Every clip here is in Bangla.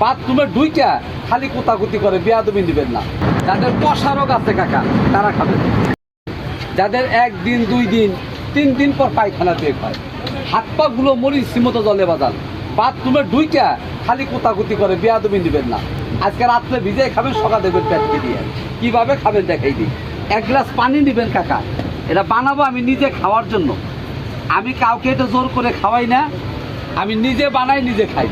বাথরুমের দুইটা খালি কোতাকুতি করে বিয়াদবি দিবেন না। যাদের কষা রোগ আছে কাকা, তারা খাবেন। যাদের একদিন দুই দিন, তিন দিন পর পায়খানা বের হয়। হাত পা গুলো মরিচ মতো জলে বাজান। বাথরুমের দুইটা খালি কোতাকুতি করে বিয়াদবি দিবেন না। আজকে রাত্রে ভিজে খাবেন, সকাল দেবেন পেটকে দিয়ে কীভাবে খাবেন দেখাই দিই। এক গ্লাস পানি নেবেন কাকা। এটা বানাবো আমি নিজে খাওয়ার জন্য। আমি কাউকে এটা জোর করে খাওয়াই না। আমি নিজে বানাই, নিজে খাই।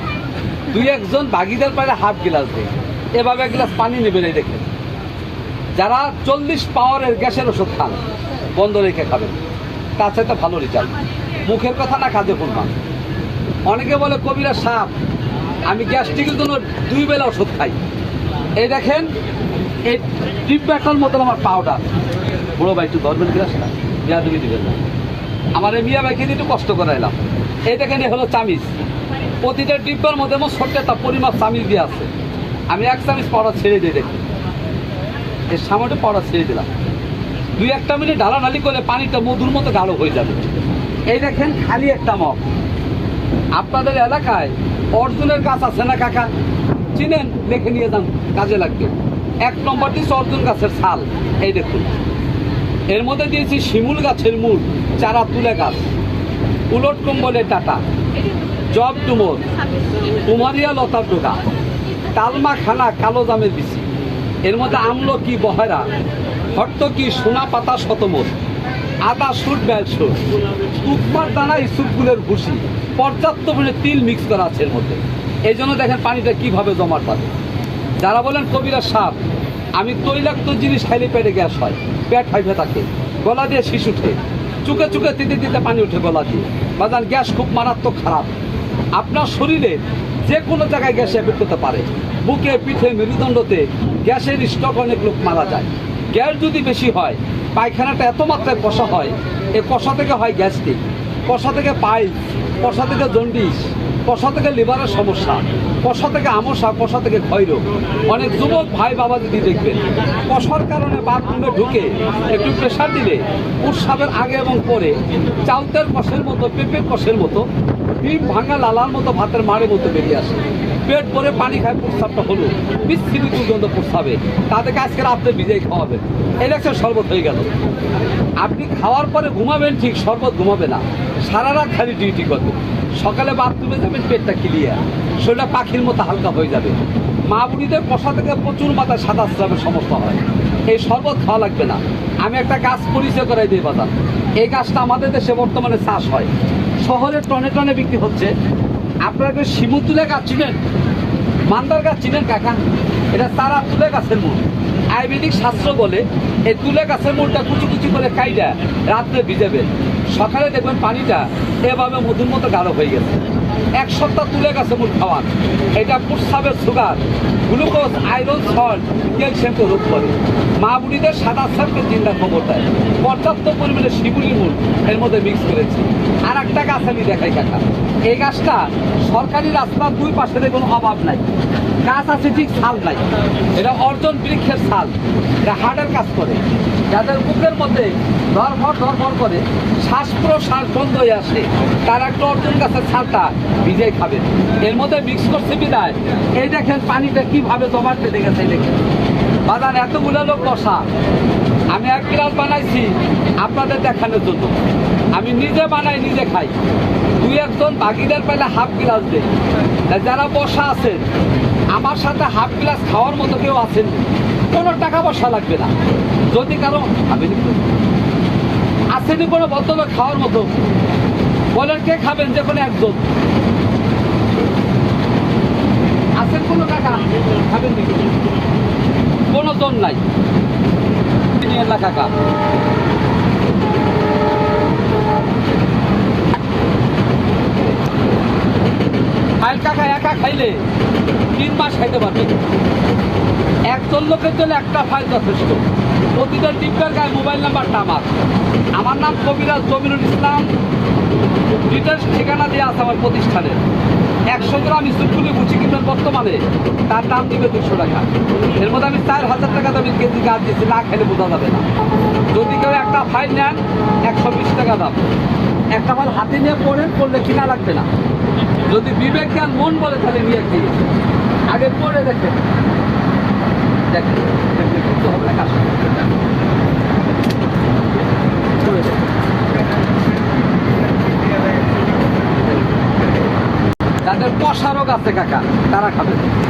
দুই একজন ভাগিদার পারে হাফ গ্লাস দেয়। এভাবে এক গ্লাস পানি নেবেন এই দেখেন যারা চল্লিশ পাওয়ারের গ্যাসের ওষুধ খান, বন্ধ রেখে খাবেন। তার সাথে ভালো রেজাল্ট মুখের কথা না কাজে ফুলমান অনেকে বলে, কবিরা সাপ, আমি গ্যাস্ট্রিকের জন্য দুই বেলা ওষুধ খাই। এই দেখেন, এই টিপব্যাটার মতন আমার পাউডার বড় ভাই, একটু ধরবেন গ্লাসটা বিয়া তুমি দিবেন না। আমার এই মিয়া ভাইকে একটু কষ্ট করাইলাম। এই দেখেন হলো চামিচ। প্রতিটা ডিব্বার মধ্যে আমার ছোট্ট একটা পরিমাপ চামিচ দিয়ে আছে। আমি এক চামিচ পাউডার ছেড়ে দিয়ে দেখি। এর সামনে পড়া ছেড়ে দিলাম। দুই একটা মিনিট ঢালাঢালি করে পানিটা মধুর মতো গাঢ় হয়ে যাবে। এই দেখেন খালি একটা মগ। আপনাদের এলাকায় অর্জুনের গাছ আছে না, কাকা? চিনেন লিখে নিয়ে যান, কাজে লাগবে। এক নম্বর দিচ্ছে অর্জুন গাছের ছাল। এই দেখুন। এর মধ্যে দিয়েছি শিমুল গাছের মূল চারা তুলে গাছ। উলট কম্বলের ডাটা। জব ডুমর কুমারিয়া লতার ডোকা তালমা খানা কালো জামের বিচি। এর মধ্যে আমলকি বহেরা, হট্ট কি সোনা পাতা শতমত আদা সুট ব্যাল সুট তুকমার দানা ইসুপগুলের ভুসি, পর্যাপ্ত পরিমাণে তিল মিক্স করা আছে এর মধ্যে। এই জন্য দেখেন পানিটা কীভাবে জমাট পাবে যারা বলেন কবিরা সাপ, আমি তৈলাক্ত জিনিস খাইলে পেটে গ্যাস হয়, পেট ফাইভে থাকে, গলা দিয়ে শিশু উঠে চুকে চুকে তিতে তিতে পানি উঠে গলা দিয়ে। বাজান, গ্যাস খুব মারাত্মক খারাপ। আপনার শরীরে যে কোনো জায়গায় গ্যাসে এফেক্ট করতে পারে। বুকে পিঠে মেরুদণ্ডতে গ্যাসের স্টক অনেক লোক মারা যায়। গ্যাস যদি বেশি হয়, পায়খানাটা এত মাত্রায় কষা হয়, এ কষা থেকে হয় গ্যাস্ট্রিক, কষা থেকে পাইলস, কষা থেকে জন্ডিস, কষা থেকে লিভারের সমস্যা, কষা থেকে আমসা কষা থেকে ক্ষয়রোগ অনেক যুবক ভাই বাবা যদি দেখবেন, কষার কারণে বাথরুমে ঢুকে একটু প্রেশার দিলে, উৎসাবের আগে এবং পরে চাউতের কষের মতো, পেঁপের কষের মতো ভাঙা লালার মতো ভাতের মাড়ের মতো বেরিয়ে আসে। পেট ভরে পানি খায় প্রস্তাবটা হলো। বিচ্ছিরি দুর্গন্ধ প্রস্তাবে। তাদেরকে আজকে রাত্রে ভিজে খাওয়াবেন। দেখছেন শরবত হয়ে গেল। আপনি খাওয়ার পরে ঘুমাবেন ঠিক, শরবত ঘুমাবে না। সারা রাত খালি ডিউটি করবে। সকালে বাথরুমে যাবেন, পেটটা ক্লিয়ার শরীরটা পাখির মতো হালকা হয়ে যাবে। মা বুড়িদের কষা থেকে প্রচুর মাথায় সাদা স্রাবের সমস্যা হয়। এই শরবত খাওয়া লাগবে না। আমি একটা গাছ পরিচয় করাই দিই বাজার এই গাছটা আমাদের দেশে বর্তমানে চাষ হয়। শহরে টনে টনে বিক্রি হচ্ছে। আপনারা কি শিমু তুলে গাছ চিনেন? মান্দার গাছ চিনেন কাকা? এটা তারা তুলে গাছের মূল। আয়ুর্বেদিক শাস্ত্র বলে এই তুলে গাছের মূলটা কুচি কুচি করে খাইটা রাত্রে ভিজেবে। সকালে দেখবেন পানিটা এভাবে মধুর মতো গাঢ় হয়ে গেছে। এক সপ্তাহ তুলে গেছে মূল খাওয়ার। এটা প্রস্রাবের সুগার, গ্লুকোজ, আয়রন, সল্ট, ক্যালসিয়ামকে রোধ করে। মা বুড়িদের সাদা সাপকে চিন্তা খবর দেয়। পর্যাপ্ত পরিমাণে শিবুলি মূল এর মধ্যে মিক্স করেছি। আর একটা গাছ আমি দেখাই কাকা। এই গাছটা সরকারি রাস্তার দুই পাশে কোনো অভাব নাই। গাছ আছে ঠিক ছাল নাই। এটা অর্জন বৃক্ষের ছাল। এটা হার্টের কাজ করে। যাদের বুকের মধ্যে ধরফর ধরফর করে শ্বাস প্রশ্বাস বন্ধ হয়ে আসে, তারা একটা অর্জন গাছের ছালটা ভিজে খাবে। এর মধ্যে মিক্স করছে বিদায়। এই দেখেন পানিটা কীভাবে জমাট বেঁধে গেছে দেখেন। বাজান এতগুলো লোক বসা। আমি এক গ্লাস বানাইছি, আপনাদের দেখানোর জন্য। আমি নিজে বানাই, নিজে খাই। দুই একজন বাকিদের পেলে হাফ গ্লাস দেয়। যারা বসা আছেন, আমার সাথে হাফ গ্লাস খাওয়ার মতো কেউ আছেন, কোনো টাকা পয়সা লাগবে না। যদি কারও আমি আসেনি কোনো ভদ্রলোক খাওয়ার মতো। বলেন, কে খাবেন? যে কোনো একজন। আছেন কোনো টাকা? খাবেন কোনো জন নাই। না কাকা ফাইল কাকা একা খাইলে তিন মাস খাইতে পারবে একজন লোকের জন্য একটা ফাইল যথেষ্ট। প্রতিটা ডিব্বার গায়ে মোবাইল নাম্বারটা আমার। আমার নাম কবিরাজ জমিরুল ইসলাম। ডিটেলস ঠিকানা দেওয়া আছে আমার প্রতিষ্ঠানের একশো গ্রাম ইসুফুলি বুঝি কিনবেন বর্তমানে। তার দাম দিবে দুশো টাকা। এর মধ্যে আমি চার হাজার টাকা দামি কেজি গাছ দিচ্ছি না খেলে বোঝা যাবে না। যদি কেউ একটা ফাইল নেন, একশো বিশ টাকা দাম। একটা ফাইল হাতে নিয়ে পড়েন, পড়লে কিনা লাগবে না। যদি বিবেক জ্ঞান মন বলে তাহলে নিয়ে কি? আগে পরে কাজ পরে দেখেন। রোগ আছে, কাকা। তারা খাবে।